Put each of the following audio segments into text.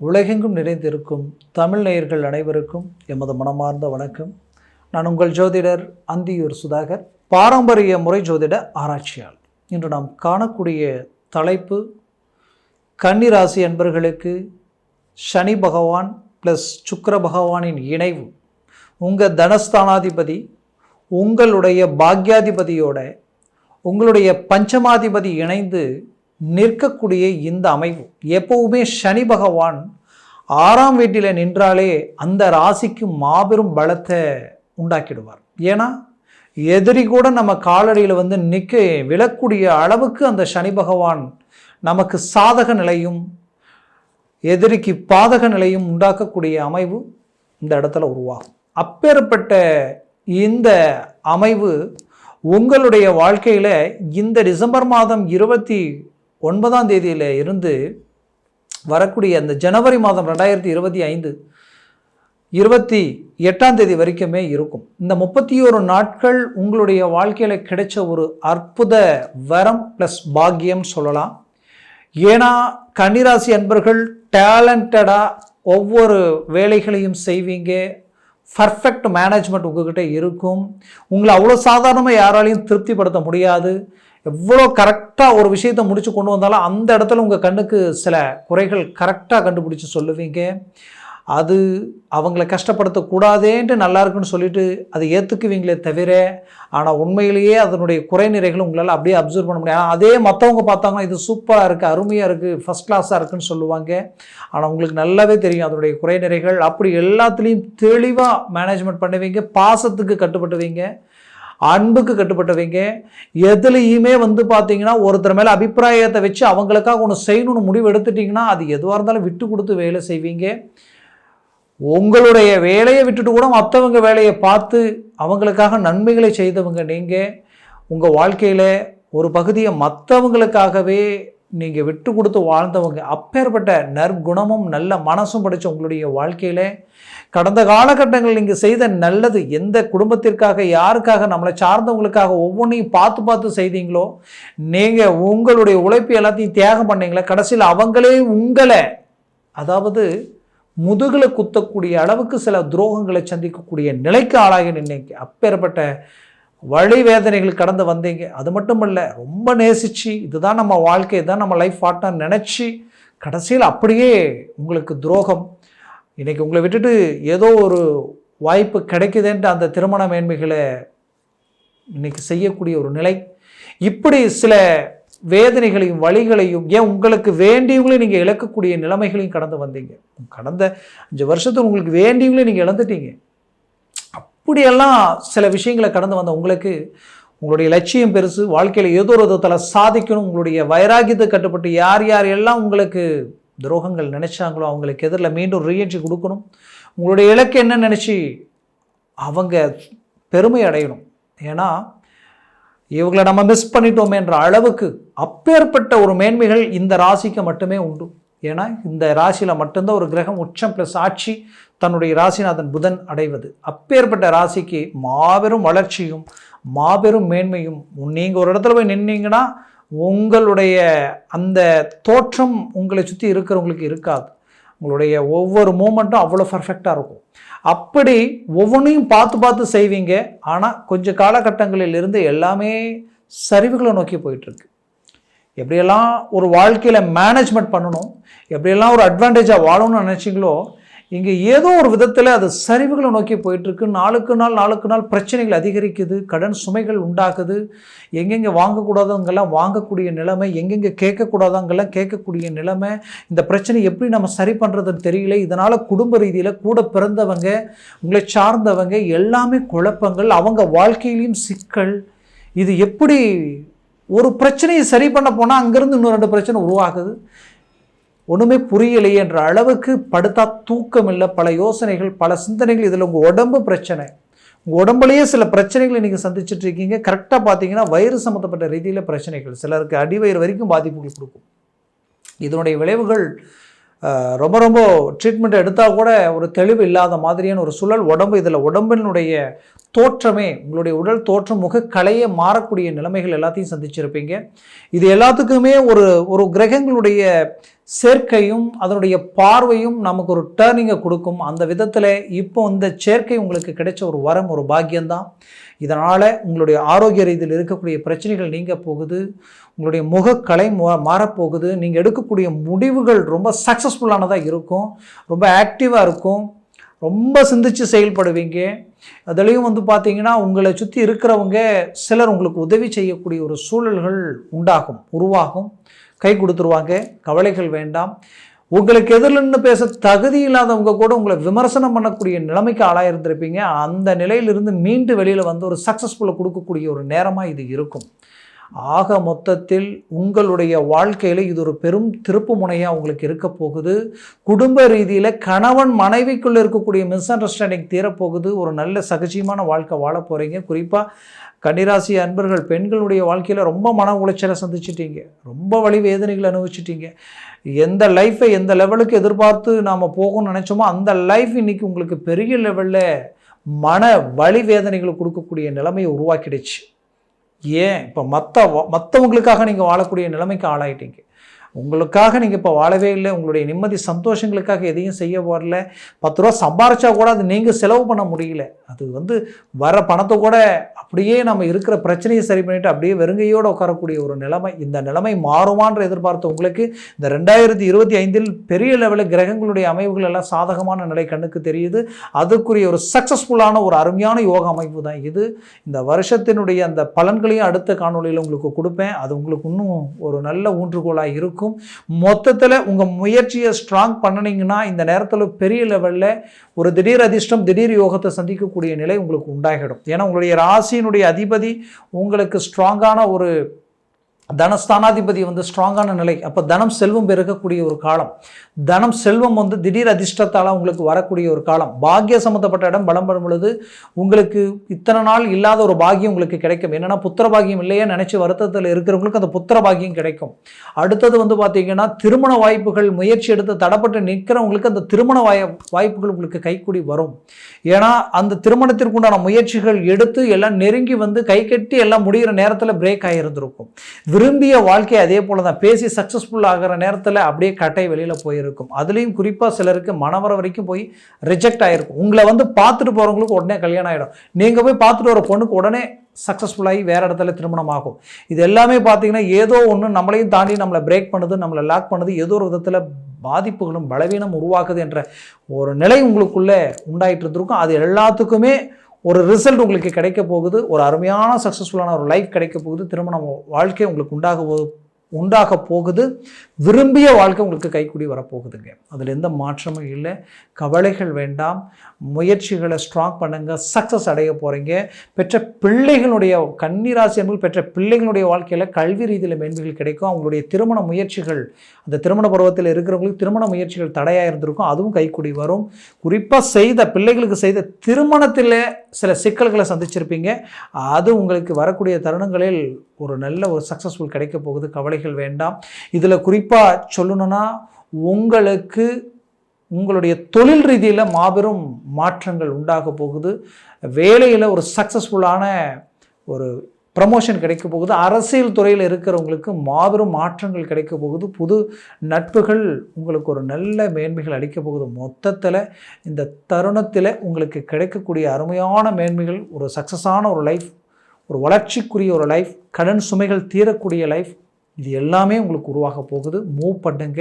உலகெங்கும் நிறைந்திருக்கும் தமிழ் நேயர்கள் அனைவருக்கும் எமது மனமார்ந்த வணக்கம். நான் உங்கள் ஜோதிடர் அந்தியூர் சுதாகர் பாரம்பரிய முறை ஜோதிட ஆராய்ச்சியாளர். இன்று நாம் காணக்கூடிய தலைப்பு கன்னிராசி அன்பர்களுக்கு சனி பகவான் ப்ளஸ் சுக்கர பகவானின் இணைவு. உங்கள் தனஸ்தானாதிபதி உங்களுடைய பாக்யாதிபதியோட உங்களுடைய பஞ்சமாதிபதி இணைந்து நிற்கக்கூடிய இந்த அமைவு. எப்பவுமே சனி பகவான் ஆறாம் வீட்டில் நின்றாலே அந்த ராசிக்கு மாபெரும் பலத்தை உண்டாக்கிடுவார். ஏன்னா எதிரி கூட நம்ம காலடியில் வந்து நிற்க விழக்கூடிய அளவுக்கு அந்த சனி பகவான் நமக்கு சாதக நிலையும் எதிரிக்கு பாதக நிலையும் உண்டாக்கக்கூடிய அமைவு இந்த இடத்துல உருவாகும். அப்பேற்பட்ட இந்த அமைவு உங்களுடைய வாழ்க்கையில் இந்த டிசம்பர் மாதம் இருபத்தி ஒன்பதாம் தேதியில் இருந்து வரக்கூடிய அந்த ஜனவரி மாதம் ரெண்டாயிரத்தி இருபத்தி ஐந்து இருபத்தி எட்டாம் தேதி வரைக்குமே இருக்கும். இந்த முப்பத்தி ஒரு நாட்கள் உங்களுடைய வாழ்க்கையில் கிடைச்ச ஒரு அற்புத வரம் ப்ளஸ் பாக்கியம் சொல்லலாம். ஏன்னா கன்னிராசி அன்பர்கள் டேலண்டடாக ஒவ்வொரு வேலைகளையும் செய்வீங்க. பர்ஃபெக்ட் மேனேஜ்மெண்ட் உங்ககிட்ட இருக்கும். உங்களை அவ்வளோ சாதாரணமாக யாராலையும் திருப்திப்படுத்த முடியாது. எவ்வளோ கரெக்டாக ஒரு விஷயத்தை முடித்து கொண்டு வந்தாலும் அந்த இடத்துல உங்கள் கண்ணுக்கு சில குறைகள் கரெக்டாக கண்டுபிடிச்சி சொல்லுவீங்க. அது அவங்கள கஷ்டப்படுத்தக்கூடாதேன்ட்டு நல்லா இருக்குன்னு சொல்லிட்டு அதை ஏற்றுக்குவீங்களே தவிர ஆனால் உண்மையிலேயே அதனுடைய குறைநிறைகளை உங்களால் அப்படியே அப்சர்வ் பண்ண முடியாது. அதே மற்றவங்க பார்த்தாங்கன்னா இது சூப்பராக இருக்குது அருமையாக இருக்குது ஃபஸ்ட் கிளாஸாக இருக்குன்னு சொல்லுவாங்க. ஆனால் உங்களுக்கு நல்லாவே தெரியும் அதனுடைய குறைநிறைகள் அப்படி எல்லாத்துலேயும் தெளிவாக மேனேஜ்மெண்ட் பண்ணுவீங்க பாசத்துக்கு கட்டுப்பட்டுவீங்க அன்புக்கு கட்டுப்பட்டவங்க. எதுலேயுமே வந்து பார்த்தீங்கன்னா ஒருத்தர் மேலே அபிப்பிராயத்தை வச்சு அவங்களுக்காக ஒன்று செய்யணும்னு முடிவு எடுத்துட்டிங்கன்னா அது எதுவாக இருந்தாலும் விட்டு கொடுத்து வேலை செய்வீங்க. உங்களுடைய வேலையை விட்டுட்டு கூட மற்றவங்க வேலையை பார்த்து அவங்களுக்காக நன்மைகளை செய்தவங்க நீங்கள் உங்கள் வாழ்க்கையில் ஒரு பகுதியை மற்றவங்களுக்காகவே நீங்கள் விட்டு கொடுத்து வாழ்ந்தவங்க அப்பேற்பட்ட நற்குணமும் நல்ல மனசும் படித்த உங்களுடைய வாழ்க்கையில் கடந்த காலகட்டங்களில் நீங்கள் செய்த நல்லது எந்த குடும்பத்திற்காக யாருக்காக நம்மளை சார்ந்தவங்களுக்காக ஒவ்வொன்றையும் பார்த்து பார்த்து செய்தீங்களோ நீங்கள் உங்களுடைய உழைப்பு எல்லாத்தையும் தியாகம் பண்ணீங்களே கடைசியில் அவங்களே உங்களை அதாவது முதுகில் குத்தக்கூடிய அளவுக்கு சில துரோகங்களை சந்திக்கக்கூடிய நிலைக்கு ஆளாகி நின்னீங்க. அப்பேற்பட்ட வழி வேதனைகள் கடந்து வந்தீங்க. அது மட்டும் இல்லை ரொம்ப நேசிச்சு இதுதான் நம்ம வாழ்க்கை இதுதான் நம்ம லைஃப் பார்ட்னர் நினச்சி கடைசியில் அப்படியே உங்களுக்கு துரோகம். இன்றைக்கி உங்களை விட்டுட்டு ஏதோ ஒரு வாய்ப்பு கிடைக்குதுன்ட்டு அந்த திருமண மேன்மைகளை இன்றைக்கி செய்யக்கூடிய ஒரு நிலை. இப்படி சில வேதனைகளையும் வழிகளையும் ஏன் உங்களுக்கு வேண்டியவங்களையும் நீங்கள் இழக்கக்கூடிய நிலைமைகளையும் கடந்து வந்தீங்க. கடந்த அஞ்சு வருஷத்துக்கு உங்களுக்கு வேண்டியவங்களையும் நீங்கள் இழந்துட்டீங்க. இப்படியெல்லாம் சில விஷயங்களை கடந்து வந்த உங்களுக்கு உங்களுடைய லட்சியம் பெருசு வாழ்க்கையில் ஏதோ ஒரு விதத்தில் சாதிக்கணும் உங்களுடைய வைராகியத்தை கட்டுப்பட்டு யார் யார் எல்லாம் உங்களுக்கு துரோகங்கள் நினச்சாங்களோ அவங்களுக்கு எதிரில் மீண்டும் ரீஎன்ட்ரி கொடுக்கணும். உங்களுடைய இலக்கு என்ன நினச்சி அவங்க பெருமை அடையணும். ஏன்னா இவங்களை நம்ம மிஸ் பண்ணிட்டோமேன்ற அளவுக்கு அப்பேற்பட்ட ஒரு மேன்மைகள் இந்த ராசிக்கு மட்டுமே உண்டு. ஏன்னா இந்த ராசியில் மட்டும்தான் ஒரு கிரகம் உச்சம் ப்ளஸ் ஆட்சி. தன்னுடைய ராசிநாதன் புதன் அடைவது. அப்பேற்பட்ட ராசிக்கு மாபெரும் வளர்ச்சியும் மாபெரும் மேன்மையும் நீங்கள் ஒரு இடத்துல போய் நின்னீங்கன்னா உங்களுடைய அந்த தோற்றம் உங்களை சுற்றி இருக்கிறவங்களுக்கு இருக்காது. உங்களுடைய ஒவ்வொரு மூமெண்ட்டும் அவ்வளோ பர்ஃபெக்டாக இருக்கும். அப்படி ஒவ்வொன்றையும் பார்த்து பார்த்து செய்வீங்க. ஆனால் கொஞ்சம் காலகட்டங்களில் இருந்து எல்லாமே சரிவுகளை நோக்கி போயிட்டுருக்கு எப்படியெல்லாம் ஒரு வாழ்க்கையில் மேனேஜ்மெண்ட் பண்ணணும் எப்படியெல்லாம் ஒரு அட்வான்டேஜாக வாழணும்னு நினச்சிங்களோ இங்கே ஏதோ ஒரு விதத்தில் அது சரிவுகளை நோக்கி போயிட்டுருக்கு. நாளுக்கு நாள் நாளுக்கு நாள் பிரச்சனைகள் அதிகரிக்குது கடன் சுமைகள் உண்டாக்குது எங்கெங்கே வாங்கக்கூடாதவங்கெல்லாம் வாங்கக்கூடிய நிலைமை எங்கெங்கே கேட்கக்கூடாதவங்கெல்லாம் கேட்கக்கூடிய நிலைமை இந்த பிரச்சனை எப்படி நம்ம சரி பண்ணுறதுன்னு தெரியல. இதனால் குடும்ப ரீதியில் கூட பிறந்தவங்க உங்களை சார்ந்தவங்க எல்லாமே குழப்பங்கள் அவங்க வாழ்க்கையிலையும் சிக்கல். இது எப்படி ஒரு பிரச்சனையை சரி பண்ண போனால் அங்கேருந்து இன்னும் ரெண்டு பிரச்சனை உருவாகுது. ஒன்றுமே புரியலையே என்ற அளவுக்கு படுத்தா தூக்கம் இல்லை. பல யோசனைகள் பல சிந்தனைகள். இதில் உங்கள் உடம்பு பிரச்சனை. உங்கள் உடம்புலேயே சில பிரச்சனைகளை நீங்கள் சந்திச்சுட்டு இருக்கீங்க. கரெக்டாக பார்த்தீங்கன்னா வயிறு சம்மந்தப்பட்ட ரீதியில் பிரச்சனைகள். சிலருக்கு அடிவயிறு வரைக்கும் பாதிப்புகள் கொடுக்கும். இதனுடைய விளைவுகள் ரொம்ப ரொம்ப ட்ரீட்மெண்ட் எடுத்தால் கூட ஒரு தெளிவு இல்லாத மாதிரியான ஒரு சூழல். உடம்பு இதில் உடம்பினுடைய தோற்றமே உங்களுடைய உடல் தோற்றம் முகக்கலையே மாறக்கூடிய நிலைமைகள் எல்லாத்தையும் சந்திச்சிருப்பீங்க. இது எல்லாத்துக்குமே ஒரு ஒரு கிரகங்களுடைய சேர்க்கையும் அதனுடைய பார்வையும் நமக்கு ஒரு டேர்னிங்கை கொடுக்கும். அந்த விதத்தில் இப்போ இந்த சேர்க்கை உங்களுக்கு கிடைச்ச ஒரு வரம் ஒரு பாக்கியம்தான். இதனால் உங்களுடைய ஆரோக்கிய ரீதியில் இருக்கக்கூடிய பிரச்சனைகள் நீங்க போகுது உங்களுடைய முகக்கலை மா- மாறப்போகுது நீங்கள் எடுக்கக்கூடிய முடிவுகள் ரொம்ப சக்ஸஸ்ஃபுல்லானதாக இருக்கும் ரொம்ப ஆக்டிவாக இருக்கும் ரொம்ப சிந்திச்சு செயல்படுவீங்க. அதுலேயும் வந்து பார்த்தீங்கன்னா உங்களை சுற்றி இருக்கிறவங்க சிலர் உங்களுக்கு உதவி செய்யக்கூடிய ஒரு சூழல்கள் உண்டாகும் உருவாகும். கை கொடுத்துருவாங்க கவலைகள் வேண்டாம். உங்களுக்கு எதிரில்னு பேச தகுதி இல்லாதவங்க கூட உங்களை விமர்சனம் பண்ணக்கூடிய நிலைமைக்கு ஆளாயிருந்திருப்பீங்க. அந்த நிலையிலிருந்து மீண்டு வெளியில் வந்து ஒரு சக்ஸஸ்ஃபுல்லை கொடுக்கக்கூடிய ஒரு நேரமாக இது இருக்கும். ஆக மொத்தத்தில் உங்களுடைய வாழ்க்கையில் இது ஒரு பெரும் திருப்பு முனையாக உங்களுக்கு இருக்க போகுது. குடும்ப ரீதியில் கணவன் மனைவிக்குள்ளே இருக்கக்கூடிய மிஸ் அண்டர்ஸ்டாண்டிங் தீரப்போகுது. ஒரு நல்ல சகஜமான வாழ்க்கை வாழ போகிறீங்க குறிப்பாக கன்னிராசி அன்பர்கள் பெண்களுடைய வாழ்க்கையில் ரொம்ப மன உளைச்சலை சந்திச்சிட்டீங்க. ரொம்ப வழி வேதனைகளை அனுபவிச்சிட்டீங்க. எந்த லைஃப்பை எந்த லெவலுக்கு எதிர்பார்த்து நாம் போகணும்னு நினச்சோமோ அந்த லைஃப் இன்னைக்கு உங்களுக்கு பெரிய லெவலில் மன வழி வேதனைகளை கொடுக்கக்கூடிய நிலைமையை உருவாக்கிடுச்சு. ஏன்? இப்போ மற்ற மற்றவங்களுக்காக நீங்கள் வாழக்கூடிய நிலைமைக்கு ஆளாயிட்டீங்க. உங்களுக்காக நீங்கள் இப்போ வாழவே இல்லை உங்களுடைய நிம்மதி சந்தோஷங்களுக்காக எதையும் செய்ய வரல. பத்து ரூபா சம்பாரிச்சா கூட அது நீங்கள் செலவு பண்ண முடியல. அது வந்து வர பணத்தை கூட அப்படியே நம்ம இருக்கிற பிரச்சனையை சரி பண்ணிவிட்டு அப்படியே வெறுங்கையோடு உட்காரக்கூடிய ஒரு நிலைமை. இந்த நிலைமை மாறுமான்ற எதிர்பார்த்த உங்களுக்கு இந்த ரெண்டாயிரத்தி இருபத்தி ஐந்தில் பெரிய லெவலில் கிரகங்களுடைய அமைவுகள் எல்லாம் சாதகமான நிலை கண்ணுக்கு தெரியுது. அதுக்குரிய ஒரு சக்ஸஸ்ஃபுல்லான ஒரு அருமையான யோக அமைப்பு தான் இது. இந்த வருஷத்தினுடைய அந்த பலன்களையும் அடுத்த காணொலியில் உங்களுக்கு கொடுப்பேன். அது உங்களுக்கு இன்னும் ஒரு நல்ல ஊன்றுகோலாக இருக்கும். மொத்தத்தில் உங்கள் முயற்சியை ஸ்ட்ராங் பண்ணினீங்கன்னா இந்த நேரத்தில் பெரிய லெவலில் ஒரு திடீர் அதிர்ஷ்டம் திடீர் யோகத்தை சந்திக்கக்கூடிய நிலை உங்களுக்கு உண்டாகிடும். ஏன்னா உங்களுடைய ராசியினுடைய அதிபதி உங்களுக்கு ஸ்ட்ராங்கான ஒரு தனஸ்தானாதிபதி வந்து ஸ்ட்ராங்கான நிலை. அப்போ தனம் செல்வம் பெருகக்கூடிய ஒரு காலம். தனம் செல்வம் வந்து திடீர் அதிர்ஷ்டத்தால் உங்களுக்கு வரக்கூடிய ஒரு காலம். பாக்கிய சம்மந்தப்பட்ட இடம் பலம் பெறும் பொழுது உங்களுக்கு இத்தனை நாள் இல்லாத ஒரு பாக்கியம் உங்களுக்கு கிடைக்கும். என்னென்னா புத்திர பாகியம் இல்லையே நினச்சி வருத்தத்தில் இருக்கிறவங்களுக்கு அந்த புத்திர பாகியம் கிடைக்கும். அடுத்தது வந்து பார்த்தீங்கன்னா திருமண வாய்ப்புகள் முயற்சி எடுத்து தடப்பட்டு நிற்கிறவங்களுக்கு அந்த திருமண வாய் வாய்ப்புகள் உங்களுக்கு கைக்கூடி வரும். ஏன்னா அந்த திருமணத்திற்குண்டான முயற்சிகள் எடுத்து எல்லாம் நெருங்கி வந்து கை கட்டி எல்லாம் முடிகிற நேரத்தில் பிரேக் ஆகியிருந்திருக்கும் விரும்பிய வாழ்க்கை அதே போல தான் பேசி சக்ஸஸ்ஃபுல் ஆகிற நேரத்தில் அப்படியே கட்டை வெளியில் போயிருக்கும். அதுலேயும் குறிப்பாக சிலருக்கு மனவர வரைக்கும் போய் ரிஜெக்ட் ஆகிருக்கும் உங்களை வந்து பார்த்துட்டு போகிறவங்களுக்கு உடனே கல்யாணம் ஆகிடும் நீங்கள் போய் பார்த்துட்டு வர பொண்ணுக்கு உடனே சக்ஸஸ்ஃபுல்லாகி வேறு இடத்துல திருமணம் ஆகும். இது எல்லாமே பார்த்தீங்கன்னா ஏதோ ஒன்று நம்மளையும் தாண்டி நம்மளை பிரேக் பண்ணுது நம்மளை லாக் பண்ணுது ஏதோ ஒரு விதத்தில் பாதிப்புகளும் பலவீனம் உருவாக்குது என்ற ஒரு நிலை உங்களுக்குள்ளே உண்டாயிட்டு இருந்திருக்கும். அது எல்லாத்துக்குமே ஒரு ரிசல்ட் உங்களுக்கு கிடைக்க போகுது ஒரு அருமையான சக்ஸஸ்ஃபுல்லான ஒரு லைஃப் கிடைக்க போகுது திருமண வாழ்க்கை உங்களுக்கு உண்டாக உண்டாக போகுது. விரும்பிய வாழ்க்கை உங்களுக்கு கைக்கூடி வரப்போகுதுங்க. அதில் எந்த மாற்றமும் இல்லை. கவலைகள் வேண்டாம். முயற்சிகளை ஸ்ட்ராங் பண்ணுங்கள் சக்ஸஸ் அடைய போகிறீங்க பெற்ற பிள்ளைகளுடைய கன்னிராசி என்பது பெற்ற பிள்ளைகளுடைய வாழ்க்கையில் கல்வி ரீதியில் மேன்மைகள் கிடைக்கும். அவங்களுடைய திருமண முயற்சிகள் அந்த திருமண பருவத்தில் இருக்கிறவங்களுக்கு திருமண முயற்சிகள் தடையாக இருந்திருக்கும். அதுவும் கைக்கூடி வரும். குறிப்பாக செய்த பிள்ளைகளுக்கு செய்த திருமணத்தில் சில சிக்கல்களை சந்திச்சிருப்பீங்க. அது உங்களுக்கு வரக்கூடிய தருணங்களில் ஒரு நல்ல ஒரு சக்ஸஸ்ஃபுல் கிடைக்க போகுது கவலைகள் வேண்டாம். இதில் குறிப்பாக சொல்லணும்னா உங்களுக்கு உங்களுடைய தொழில் ரீதியில் மாபெரும் மாற்றங்கள் உண்டாக போகுது. வேலையில் ஒரு சக்ஸஸ்ஃபுல்லான ஒரு ப்ரமோஷன் கிடைக்க போகுது. அரசியல் துறையில் இருக்கிறவங்களுக்கு மாபெரும் மாற்றங்கள் கிடைக்க போகுது. புது நட்புகள் உங்களுக்கு ஒரு நல்ல மேன்மைகள் அளிக்க போகுது. மொத்தத்தில் இந்த தருணத்தில் உங்களுக்கு கிடைக்கக்கூடிய அருமையான மேன்மைகள் ஒரு சக்ஸஸான ஒரு லைஃப் ஒரு வளர்ச்சிக்குரிய ஒரு லைஃப் கடன் சுமைகள் தீரக்கூடிய லைஃப் இது எல்லாமே உங்களுக்கு உருவாக போகுது. மூவ் பண்ணுங்க.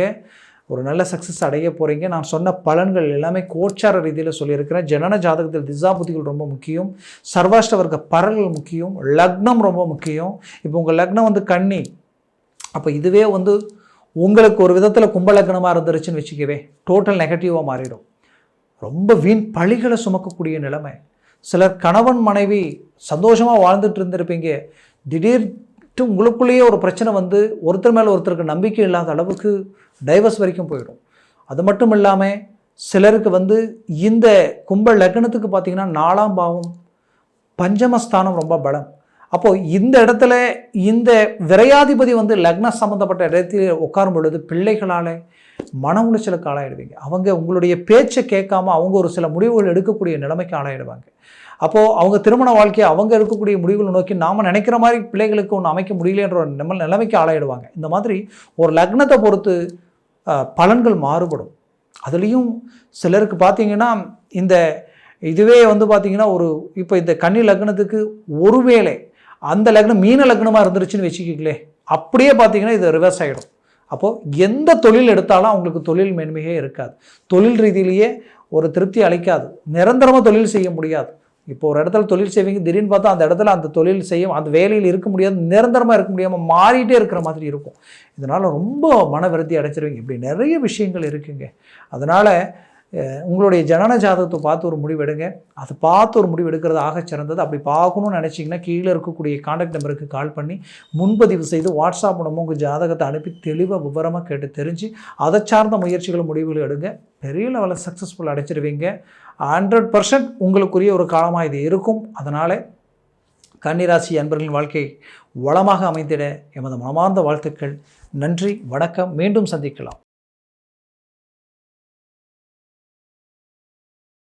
ஒரு நல்ல சக்ஸஸ் அடைய போகிறீங்க நான் சொன்ன பலன்கள் எல்லாமே கோச்சார ரீதியில் சொல்லியிருக்கிறேன். ஜனன ஜாதகத்தில் திசாபுதிகள் ரொம்ப முக்கியம். சர்வாஷ்ட வர்க்க பரல்கள் முக்கியம். லக்னம் ரொம்ப முக்கியம். இப்போ உங்கள் லக்னம் வந்து கன்னி. அப்போ இதுவே வந்து உங்களுக்கு ஒரு விதத்தில் கும்பலக்னமாக இருந்துருச்சுன்னு வச்சுக்கவே டோட்டல் நெகட்டிவாக மாறிடும். ரொம்ப வீண் பழிகளை சுமக்கக்கூடிய நிலைமை. சிலர் கணவன் மனைவி சந்தோஷமாக வாழ்ந்துட்டு இருந்திருப்பீங்க. திடீர்ட்டு உங்களுக்குள்ளேயே ஒரு பிரச்சனை வந்து ஒருத்தர் மேலே ஒருத்தருக்கு நம்பிக்கை இல்லாத அளவுக்கு டைவர்ஸ் வரைக்கும் போயிடும். அது மட்டும் இல்லாமல் சிலருக்கு வந்து இந்த கும்ப லக்னத்துக்கு பார்த்திங்கன்னா நாலாம் பாவம் பஞ்சமஸ்தானம் ரொம்ப பலம். அப்போது இந்த இடத்துல இந்த விரையாதிபதி வந்து லக்ன சம்மந்தப்பட்ட இடத்தில் உட்காரும் பொழுது பிள்ளைகளால் மன உளைச்சலுக்கு ஆளாயிடுவீங்க. அவங்க உங்களுடைய பேச்சை கேட்காம அவங்க ஒரு சில முடிவுகள் எடுக்கக்கூடிய நிலைமைக்கு ஆளாயிடுவாங்க. அப்போது அவங்க திருமண வாழ்க்கையை அவங்க இருக்கக்கூடிய முடிவுகளை நோக்கி நாம் நினைக்கிற மாதிரி பிள்ளைகளுக்கு ஒன்று அமைக்க முடியலன்ற ஒரு நிம நிலைமைக்கு ஆளாயிடுவாங்க. இந்த மாதிரி ஒரு லக்னத்தை பொறுத்து பலன்கள் மாறுபடும். அதுலேயும் சிலருக்கு பார்த்தீங்கன்னா இந்த இதுவே வந்து பார்த்தீங்கன்னா ஒரு இப்போ இந்த கன்னி லக்னத்துக்கு ஒருவேளை அந்த லக்னம் மீன லக்னமாக இருந்துருச்சுன்னு வச்சுக்கிங்களே அப்படியே பார்த்தீங்கன்னா இது ரிவர்ஸ் ஆகிடும் அப்போது எந்த தொழில் எடுத்தாலும் அவங்களுக்கு தொழில் மேன்மையே இருக்காது. தொழில் ரீதியிலேயே ஒரு திருப்தி அளிக்காது. நிரந்தரமாக தொழில் செய்ய முடியாது. இப்போ ஒரு இடத்துல தொழில் செய்வீங்க திடீர்னு பார்த்தா அந்த இடத்துல அந்த தொழில் செய்ய அந்த வேலையில் இருக்க முடியாது நிரந்தரமாக இருக்க முடியாமல் மாறிட்டே இருக்கிற மாதிரி இருக்கும். இதனால் ரொம்ப மன விருத்தி அடைச்சிருவீங்க இப்படி நிறைய விஷயங்கள் இருக்குங்க. அதனால் உங்களுடைய ஜனன ஜாதகத்தை பார்த்து ஒரு முடிவு எடுங்க. அது பார்த்து ஒரு முடிவு எடுக்கிறது ஆக சிறந்தது. அப்படி பார்க்கணும்னு நினச்சிங்கன்னா கீழே இருக்கக்கூடிய காண்டாக்ட் நம்பருக்கு கால் பண்ணி முன்பதிவு செய்து வாட்ஸ்அப் மூலமாக உங்கள் ஜாதகத்தை அனுப்பி தெளிவாக விவரமாக கேட்டு தெரிஞ்சு அதை சார்ந்த முயற்சிகளும் முடிவுகள் எடுங்க. பெரிய லெவலில் சக்ஸஸ்ஃபுல் அடைச்சிருவீங்க ஹண்ட்ரட் பர்சன்ட் உங்களுக்குரிய ஒரு காலமாக இது இருக்கும். அதனால் கன்னிராசி அன்பர்களின் வாழ்க்கை வளமாக அமைந்திட எமது மனமார்ந்த வாழ்த்துக்கள். நன்றி வணக்கம். மீண்டும் சந்திக்கலாம்.